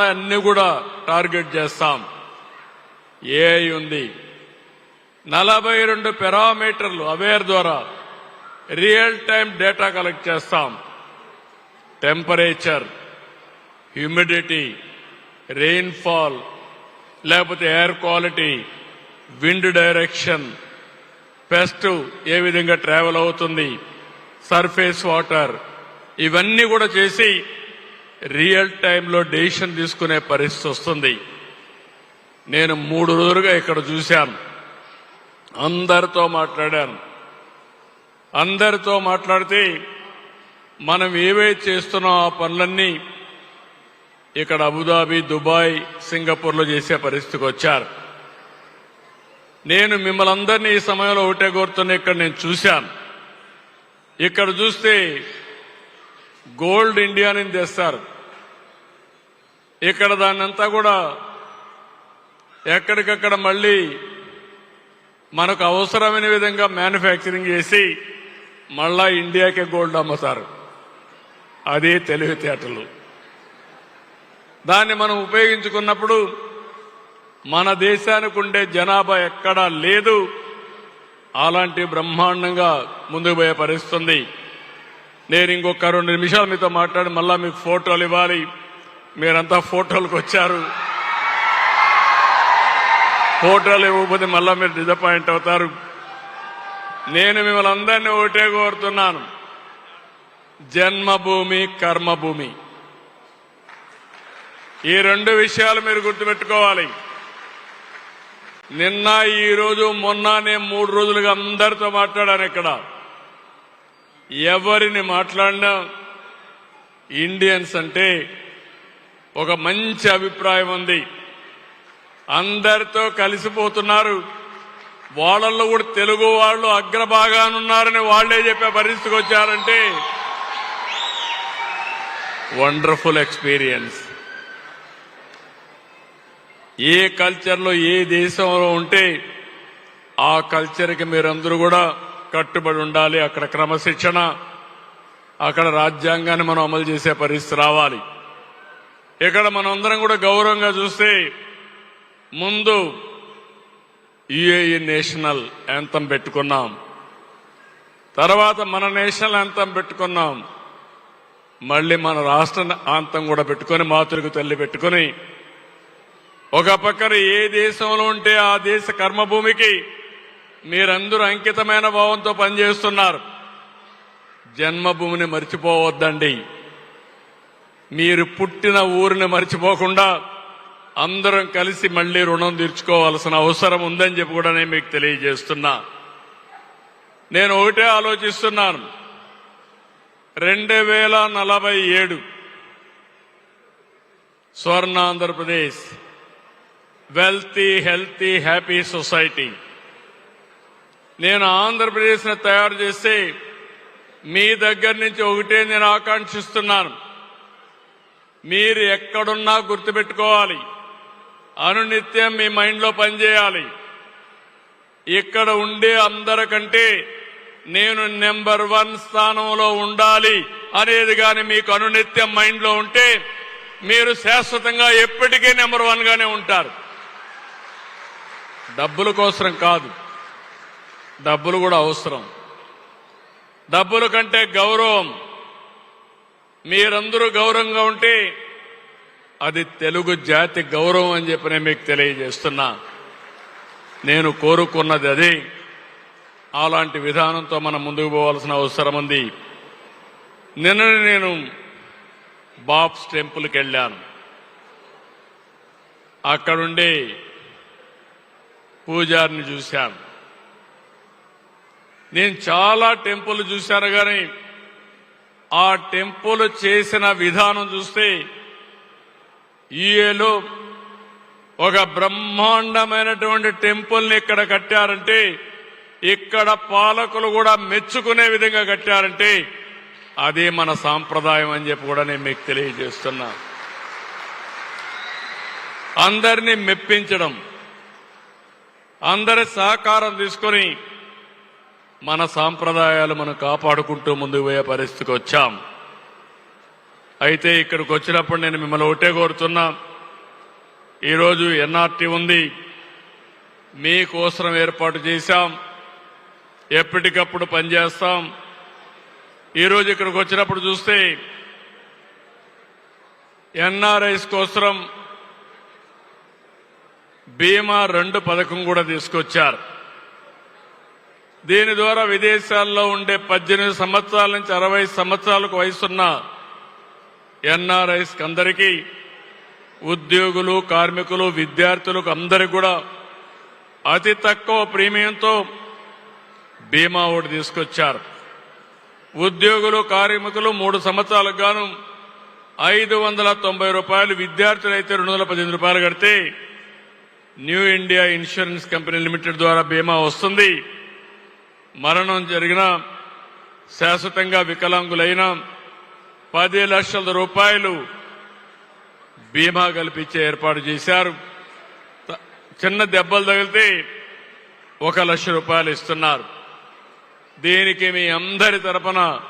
అన్ని కూడా టార్గెట్ చేస్తాం. ఏఐ ఉంది. నలభై రెండు పెరామీటర్లు అవేర్ ద్వారా రియల్ టైం డేటా కలెక్ట్ చేస్తాం. టెంపరేచర్ హ్యూమిడిటీ రెయిన్ఫాల్ లేకపోతే air quality wind direction pest ఏ విధంగా ట్రావెల్ అవుతుంది సర్ఫేస్ వాటర్ ఇవన్నీ కూడా చేసి రియల్ టైంలో డెసిషన్ తీసుకునే పరిస్థితి వస్తుంది. నేను మూడు రోజులుగా ఇక్కడ చూశాను. అందరితో మాట్లాడాను. అందరితో మాట్లాడితే మనం ఏవైతే చేస్తున్నాం ఆ పనులన్నీ ఇక్కడ అబుదాబి దుబాయ్ సింగపూర్లో చేసే పరిస్థితికి వచ్చారు. నేను మిమ్మల్ని అందరినీ ఈ సమయంలో ఒకటే కోరుతున్న ఇక్కడ నేను చూశాను. ఇక్కడ చూస్తే గోల్డ్ ఇండియాని తెస్తారు. ఇక్కడ దాన్నంతా కూడా ఎక్కడికక్కడ మళ్ళీ మనకు అవసరమైన విధంగా మ్యానుఫ్యాక్చరింగ్ చేసి మళ్ళా ఇండియాకే గోల్డ్ అమ్ముతారు. అదే తెలివితేటలు. దాన్ని మనం ఉపయోగించుకున్నప్పుడు మన దేశానికి ఉండే జనాభా ఎక్కడా లేదు. అలాంటి బ్రహ్మాండంగా ముందుకు పోయే పరిస్థితుంది నేను ఇంకొక రెండు నిమిషాలు మీతో మాట్లాడి మళ్ళా మీకు ఫోటోలు ఇవ్వాలి. మీరంతా ఫోటోలకు వచ్చారు. ఫోటోలు ఇవ్వకపోతే మళ్ళా మీరు డిసప్పాయింట్ అవుతారు. నేను మిమ్మల్ని అందరినీ ఒకటే కోరుతున్నాను. జన్మభూమి కర్మభూమి. ఈ రెండు విషయాలు మీరు గుర్తుపెట్టుకోవాలి. నిన్న ఈ రోజు మొన్న నేను మూడు రోజులుగా అందరితో మాట్లాడాను ఇక్కడ. ఎవరిని మాట్లాడినా? ఇండియన్స్ అంటే ఒక మంచి అభిప్రాయం ఉంది. అందరితో కలిసిపోతున్నారు. వాళ్ళల్లో కూడా తెలుగు వాళ్ళు అగ్రభాగానున్నారని వాళ్ళే చెప్పే పరిస్థితికి వచ్చారంటే వండర్ఫుల్ ఎక్స్పీరియన్స్. ఏ కల్చర్లో ఏ దేశంలో ఉంటే ఆ కల్చర్కి మీరందరూ కూడా కట్టుబడి ఉండాలి అక్కడ క్రమశిక్షణ అక్కడ రాజ్యాంగాన్ని మనం అమలు చేసే పరిస్థితి రావాలి. ఇక్కడ మనందరం కూడా గౌరవంగా చూస్తే ముందు యుఏఈ నేషనల్ యాంతం పెట్టుకున్నాం. తర్వాత మన నేషనల్ యాంతం పెట్టుకున్నాం. మళ్ళీ మన రాష్ట్ర ఆంతం కూడా పెట్టుకొని మాతృకు తల్లి పెట్టుకొని ఒక పక్కన ఏ దేశంలో ఉంటే ఆ దేశ కర్మభూమికి మీరందరూ అంకితమైన భావంతో పనిచేస్తున్నారు. జన్మభూమిని మర్చిపోవద్దండి. మీరు పుట్టిన ఊరిని మర్చిపోకుండా అందరం కలిసి మళ్ళీ రుణం తీర్చుకోవాల్సిన అవసరం ఉందని చెప్పి కూడా నేను మీకు తెలియజేస్తున్నా. నేను ఒకటే ఆలోచిస్తున్నాను. రెండు వేల నలభై ఏడు స్వర్ణ Andhra Pradesh wealthy healthy happy society. నేను ఆంధ్రప్రదేశ్ని తయారు చేస్తే మీ దగ్గర నుంచి ఒకటే నేను ఆకాంక్షిస్తున్నాను. మీరు ఎక్కడున్నా గుర్తుపెట్టుకోవాలి. అనునిత్యం మీ మైండ్లో పనిచేయాలి. ఇక్కడ ఉండే అందరికంటే నేను నెంబర్ వన్ స్థానంలో ఉండాలి అనేది కానీ మీకు అనునిత్యం మైండ్లో ఉంటే మీరు శాశ్వతంగా ఎప్పటికీ నెంబర్ వన్గానే ఉంటారు. డబ్బుల కోసం కాదు. డబ్బులు కూడా అవసరం. డబ్బుల కంటే గౌరవం. మీరందరూ గౌరవంగా ఉంటే అది తెలుగు జాతి గౌరవం అని చెప్పి నేను మీకు తెలియజేస్తున్నా. నేను కోరుకున్నది అదే. అలాంటి విధానంతో మనం ముందుకు పోవాల్సిన అవసరం ఉంది. నిన్న నేను బాబ్స్ టెంపుల్కి వెళ్ళాను. అక్కడుండే పూజారిని చూశాను. నేను చాలా టెంపుల్ చూశాను కానీ ఆ టెంపుల్ చేసిన విధానం చూస్తే ఈఏలో ఒక బ్రహ్మాండమైనటువంటి టెంపుల్ని ఇక్కడ కట్టారంటే ఇక్కడ పాలకులు కూడా మెచ్చుకునే విధంగా కట్టారంటే అదే మన సాంప్రదాయం అని చెప్పి కూడా నేను మీకు తెలియజేస్తున్నా. అందరినీ మెప్పించడం అందరి సహకారం తీసుకొని మన సాంప్రదాయాలు మనం కాపాడుకుంటూ ముందుకు పోయే పరిస్థితికి వచ్చాం. అయితే ఇక్కడికి వచ్చినప్పుడు నేను మిమ్మల్ని ఒకటే కోరుతున్నా. ఈరోజు ఎన్ఆర్టీ ఉంది. మీకోసం ఏర్పాటు చేశాం. ఎప్పటికప్పుడు పనిచేస్తాం. ఈరోజు ఇక్కడికి వచ్చినప్పుడు చూస్తే ఎన్ఆర్ఐస్ కోసం బీమా రెండు పథకం కూడా తీసుకొచ్చారు. దీని ద్వారా విదేశాల్లో ఉండే పద్దెనిమిది సంవత్సరాల నుంచి అరవై సంవత్సరాలకు వయసున్న ఎన్ఆర్ఐస్ అందరికీ ఉద్యోగులు కార్మికులు విద్యార్థులకు అందరికి కూడా అతి తక్కువ ప్రీమియంతో బీమా ఒకటి తీసుకొచ్చారు. ఉద్యోగులు కార్మికులు మూడు సంవత్సరాలకు గాను ఐదు వందల తొంభై రూపాయలు విద్యార్థులైతే రెండు వందల పద్దెనిమిది రూపాయలు కడితే New India Insurance Company Limited ద్వారా బీమా వస్తుంది. మరణం జరిగినా శాశ్వతంగా వికలాంగులైన పది లక్షల రూపాయలు బీమా కల్పించే ఏర్పాటు చేశారు. చిన్న దెబ్బలు తగిలితే ఒక లక్ష రూపాయలు ఇస్తున్నారు. దీనికి మీ అందరి తరపున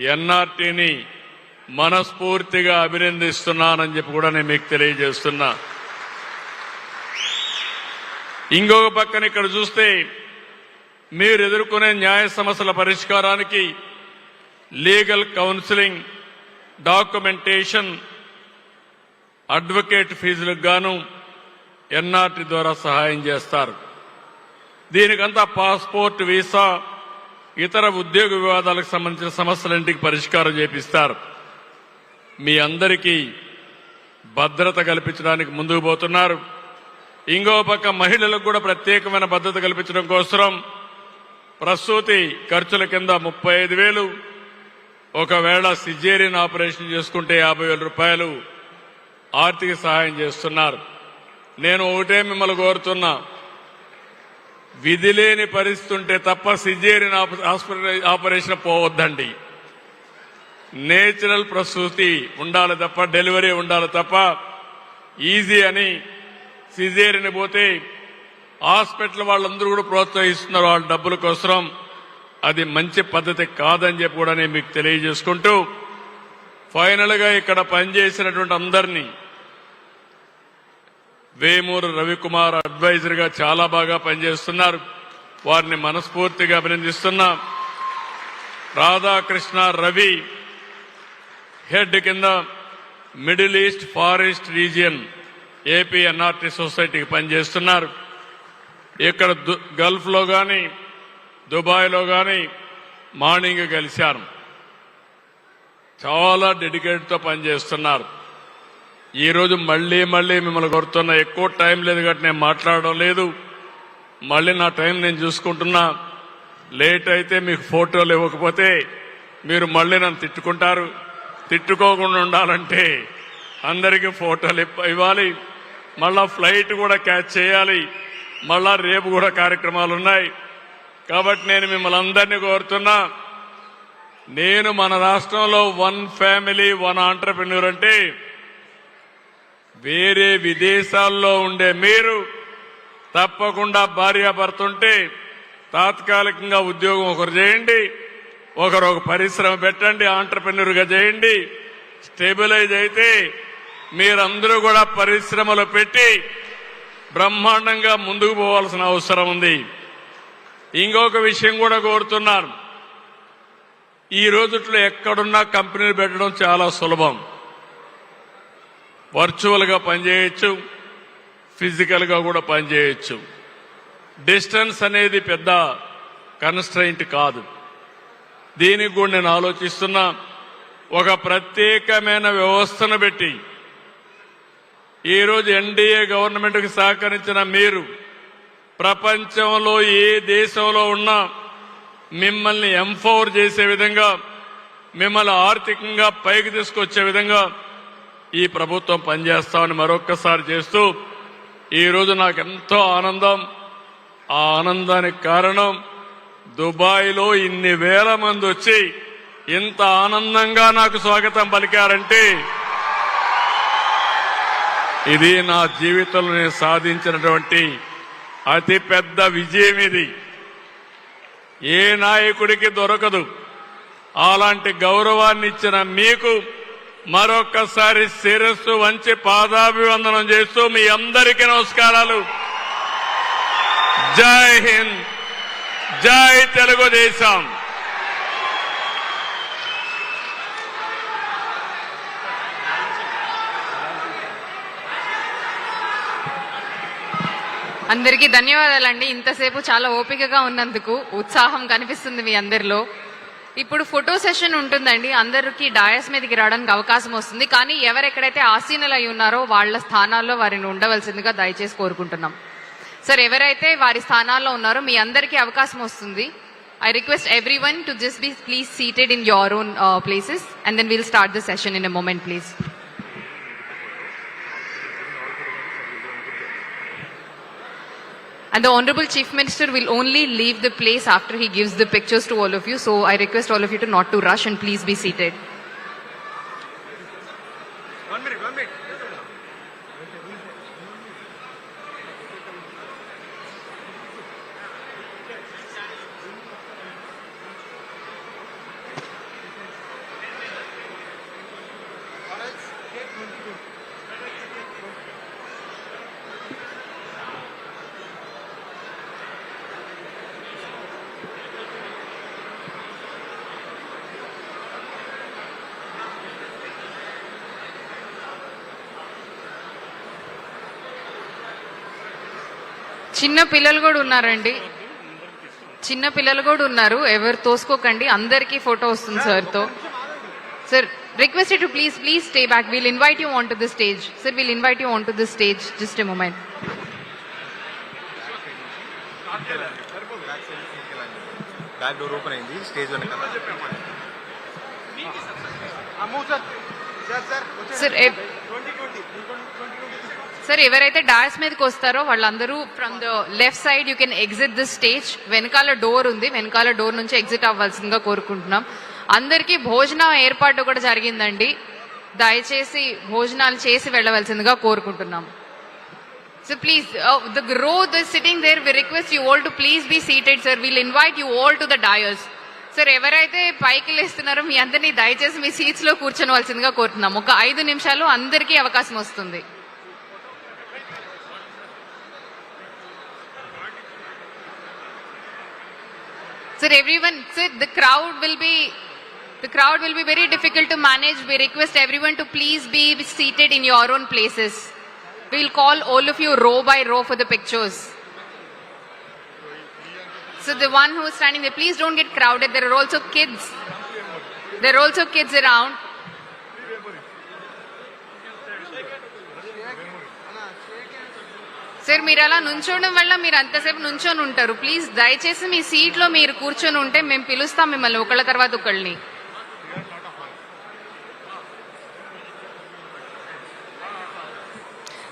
ఎన్ఆర్టీని మనస్ఫూర్తిగా అభినందిస్తున్నానని చెప్పి కూడా నేను మీకు తెలియజేస్తున్నా. ఇంకొక పక్కన ఇక్కడ చూస్తే మీరు ఎదుర్కొనే న్యాయ సమస్యల పరిష్కారానికి లీగల్ కౌన్సిలింగ్ డాక్యుమెంటేషన్ అడ్వకేట్ ఫీజులకు గాను ఎన్ఆర్టీ ద్వారా సహాయం చేస్తారు. దీనికంతా పాస్పోర్ట్ వీసా ఇతర ఉద్యోగ వివాదాలకు సంబంధించిన సమస్యలంటికి పరిష్కారం చేపిస్తారు. మీ అందరికీ భద్రత కల్పించడానికి ముందుకు పోతున్నారు. ఇంకో పక్క మహిళలకు కూడా ప్రత్యేకమైన భద్రత కల్పించడం కోసం ప్రసూతి ఖర్చుల కింద ముప్పై ఐదు వేలు. ఒకవేళ సిజేరియన్ ఆపరేషన్ చేసుకుంటే యాభై వేల రూపాయలు ఆర్థిక సహాయం చేస్తున్నారు. నేను ఒకటే మిమ్మల్ని కోరుతున్నా. విధి లేని పరిస్థితి ఉంటే తప్ప సిజేరియన్ హాస్పిటల్ ఆపరేషన్ పోవద్దండి. నేచురల్ ప్రసూతి ఉండాలి తప్ప డెలివరీ ఉండాలి తప్ప ఈజీ అని సిజేరియన్ పోతే హాస్పిటల్ వాళ్ళందరూ కూడా ప్రోత్సహిస్తున్నారు వాళ్ళ డబ్బుల కోసం అది మంచి పద్ధతి కాదని చెప్పి కూడా నేను మీకు తెలియజేసుకుంటూ ఫైనల్గా ఇక్కడ పనిచేసినటువంటి అందరినీ వేమూరు రవికుమార్ అడ్వైజర్గా చాలా బాగా పనిచేస్తున్నారు. వారిని మనస్ఫూర్తిగా అభినందిస్తున్నా. రాధాకృష్ణ రవి హెడ్ కింద Middle East forest region AP NRT సొసైటీకి పనిచేస్తున్నారు. ఇక్కడ దు- గల్ఫ్లో కానీ దుబాయ్లో కానీ మార్నింగ్ కలిశారు చాలా డెడికేట్తో పనిచేస్తున్నారు. ఈరోజు మళ్ళీ మళ్ళీ మిమ్మల్ని కోరుతున్నా ఎక్కువ టైం లేదు కాబట్టి నేను మాట్లాడడం లేదు. మళ్ళీ నా టైం నేను చూసుకుంటున్నా. లేట్ అయితే మీకు ఫోటోలు ఇవ్వకపోతే మీరు మళ్ళీ నన్ను తిట్టుకుంటారు. తిట్టుకోకుండా ఉండాలంటే అందరికీ ఫోటోలు ఇవ్వాలి. మళ్ళా ఫ్లైట్ కూడా క్యాచ్ చేయాలి. మళ్ళా రేపు కూడా కార్యక్రమాలు ఉన్నాయి. కాబట్టి నేను మిమ్మల్ని అందరినీ కోరుతున్నా నేను మన రాష్ట్రంలో వన్ ఫ్యామిలీ వన్ ఆంటర్ప్రెన్యూర్ అంటే వేరే విదేశాల్లో ఉండే మీరు తప్పకుండా భార్యాభర్త ఉంటే తాత్కాలికంగా ఉద్యోగం ఒకరు చేయండి ఒకరు ఒక పరిశ్రమ పెట్టండి ఆంటర్ప్రెన్యూర్గా చేయండి. స్టెబిలైజ్ అయితే మీరందరూ కూడా పరిశ్రమలు పెట్టి బ్రహ్మాండంగా ముందుకు పోవాల్సిన అవసరం ఉంది. ఇంకొక విషయం కూడా కోరుతున్నాను. ఈ రోజుట్లో ఎక్కడున్నా కంపెనీలు పెట్టడం చాలా సులభం. వర్చువల్గా పనిచేయచ్చు ఫిజికల్గా కూడా పనిచేయచ్చు. డిస్టెన్స్ అనేది పెద్ద కన్స్ట్రైంట్ కాదు. దీనికి కూడా నేను ఆలోచిస్తున్నా ఒక ప్రత్యేకమైన వ్యవస్థను పెట్టి ఈరోజు ఎన్డీఏ గవర్నమెంట్కి సహకరించిన మీరు ప్రపంచంలో ఏ దేశంలో ఉన్నా మిమ్మల్ని ఎంఫోర్ చేసే విధంగా మిమ్మల్ని ఆర్థికంగా పైకి తీసుకొచ్చే విధంగా ఈ ప్రభుత్వం పనిచేస్తామని మరొక్కసారి చేస్తూ ఈ రోజు నాకు ఎంతో ఆనందం. ఆ ఆనందానికి కారణం దుబాయ్లో ఇన్ని వేల మంది వచ్చి ఇంత ఆనందంగా నాకు స్వాగతం పలికారంటే ఇది నా జీవితంలో నేను సాధించినటువంటి అతి పెద్ద విజయం ఇది. ఏ నాయకుడికి దొరకదు. అలాంటి గౌరవాన్ని ఇచ్చిన మీకు మరొక్కసారి శిరస్సు వంచి పాదాభివందనం చేస్తూ మీ అందరికీ నమస్కారాలు. జై హింద్. జై తెలుగుదేశం. అందరికీ ధన్యవాదాలండి. ఇంతసేపు చాలా ఓపికగా ఉన్నందుకు ఉత్సాహం కనిపిస్తుంది మీ అందరిలో. ఇప్పుడు ఫోటో సెషన్ ఉంటుందండి. అందరికీ డయాస్ మీదకి రావడానికి అవకాశం వస్తుంది. కానీ ఎవరెక్కడైతే ఆసీనులు అయి ఉన్నారో వాళ్ళ స్థానాల్లో వారిని ఉండవలసిందిగా దయచేసి కోరుకుంటున్నాం. సార్ ఎవరైతే వారి స్థానాల్లో ఉన్నారో మీ అందరికీ అవకాశం వస్తుంది. I request every one to just be please seated in your own places and then will start the session in a moment please And the Honorable Chief Minister will only leave the place after he gives the pictures to all of you. So I request all of you to not to rush and please be seated. చిన్న పిల్లలు కూడా ఉన్నారండి చిన్న పిల్లలు కూడా ఉన్నారు ఎవరు తోసుకోకండి అందరికీ ఫోటో వస్తుంది సార్తో sir request to please please stay back we'll invite you on to the stage sir we'll invite you on to the stage just a moment back door open అయింది స్టేజ్ సార్ సార్ ఎవరైతే dais మీదకి వస్తారో వాళ్ళందరూ from the left side you can exit the stage వెనకాల door ఉంది. వెనకాల door నుంచి exit అవ్వాల్సిందిగా కోరుకుంటున్నాం. అందరికీ భోజనం ఏర్పాటు కూడా జరిగిందండి. దయచేసి భోజనాలు చేసి వెళ్ళవలసిందిగా కోరుకుంటున్నాం. So please the grow the sitting there we request you all to please be seated sir will invite you all to the dais sir ఎవరైతే పైకి లేస్తున్నారో మీ అందరినీ దయచేసి మీ సీట్స్లో కూర్చోవలసిందిగా కోరుతున్నాం. ఒక ఐదు నిమిషాలు అందరికీ అవకాశం వస్తుంది. Sir, everyone, sir, the crowd will be, the crowd will be very difficult to manage. We request everyone to please be seated in your own places. We'll call all of you row by row for the pictures. So the one who is standing there, please don't get crowded. There are also kids. There are also kids around. Sir మీరు అలా నుంచోడం వల్ల మీరు అంతసేపు నుంచొని ఉంటారు. Please దయచేసి మీ సీట్లో మీరు కూర్చొని ఉంటే మేము పిలుస్తాం మిమ్మల్ని ఒకళ్ళ తర్వాత ఒకళ్ళని.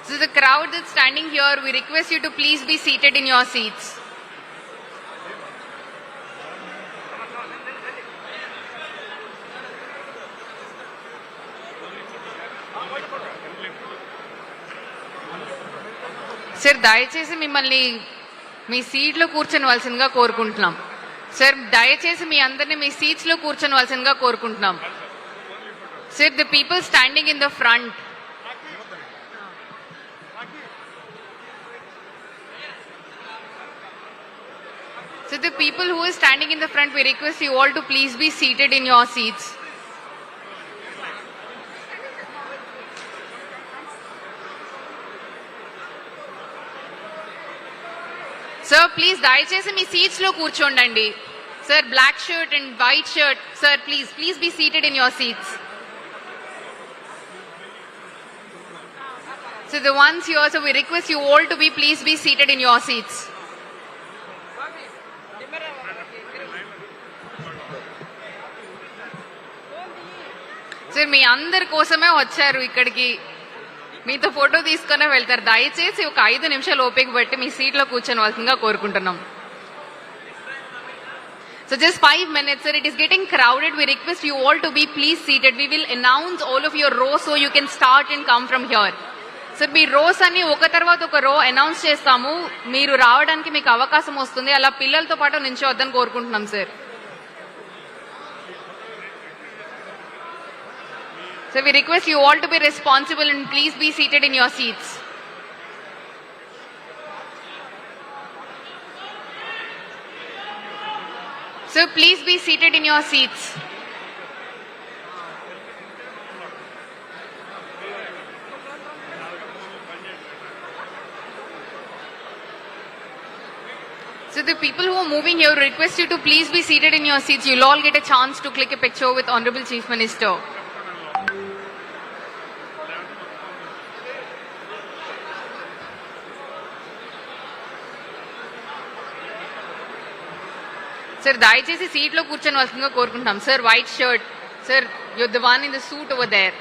So the crowd that's standing here, we request you to please be seated in your seats. Sir దయచేసి మిమ్మల్ని మీ సీట్లో కూర్చోవలసిందిగా కోరుకుంటున్నాం సార్ దయచేసి మీ అందరినీ మీ సీట్స్లో కూర్చోవలసిందిగా కోరుకుంటున్నాం sir the people standing in the front So the people who are standing in the front, we request you all to please be seated in your seats. Please దయచేసి మీ సీట్స్లో కూర్చోండి sir black shirt and white shirt sir please please be seated in your seats so the ones your so we request you all to be please be seated in your seats sir మీ అందరి కోసమే వచ్చారు ఇక్కడికి. మీతో photo తీసుకునే వెళ్తారు. దయచేసి ఒక ఐదు నిమిషాలు ఓపిక బట్టి మీ సీట్లో కూర్చొని వాళ్ళసిందిగా కోరుకుంటున్నాం. So just five minutes sir it is getting crowded we request you all to be please seated we will announce all of your row so you can start and come from here sir me rows అన్ని ఒక తర్వాత ఒక రో announce చేస్తాము. మీరు రావడానికి మీకు అవకాశం వస్తుంది. అలా పిల్లలతో పాటు నించోవద్దని కోరుకుంటున్నాం sir So we request you all to be responsible and please be seated in your seats. So please be seated in your seats. So the people who are moving here request you to please be seated in your seats. You'll all get a chance to click a picture with Honorable Chief Minister. Sir దయచేసి సీట్లో కూర్చొని వస్తుందిగా కోరుకుంటున్నాం. Sir white shirt sir యుద్ధవాన్ the one in the suit over there